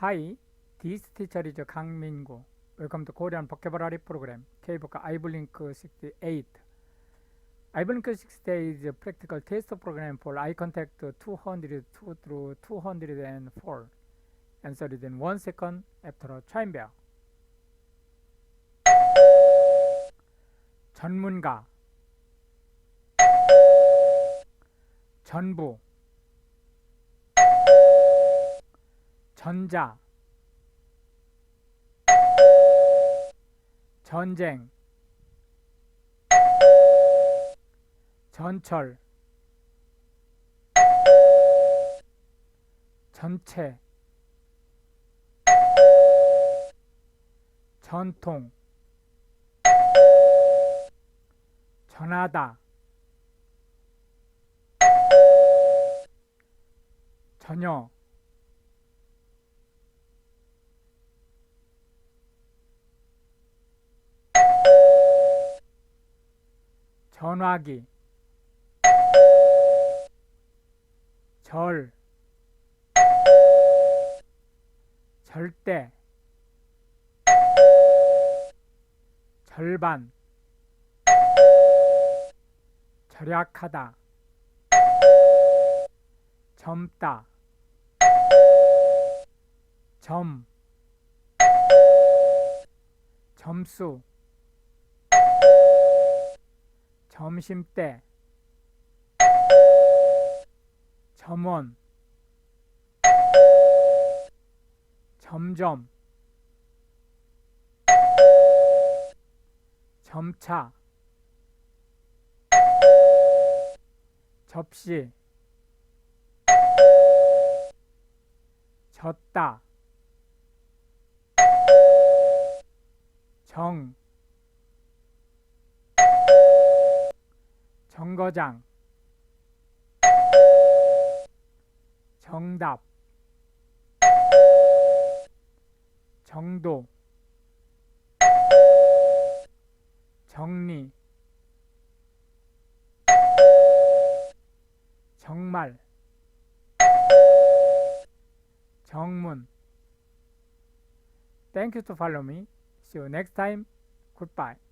This teacher is Kang Min-gu. Welcome to Korean Vocabulary Program, K-book iBlink 68. iBlink 68 is a practical test program for eye contact 202 through 204. Answer is in 1 second after a chime bell. 전문가 전부 전자 전쟁 전철 전체 전통 전하다 전혀 전화기 절 절대 절반 절약하다 젊다 점 점수 점심때. 점원. 점점. 점차. 접시. 졌다. 정 정거장 정답 정도 정리 정말 정문 Thank you to follow me. See you next time. Goodbye.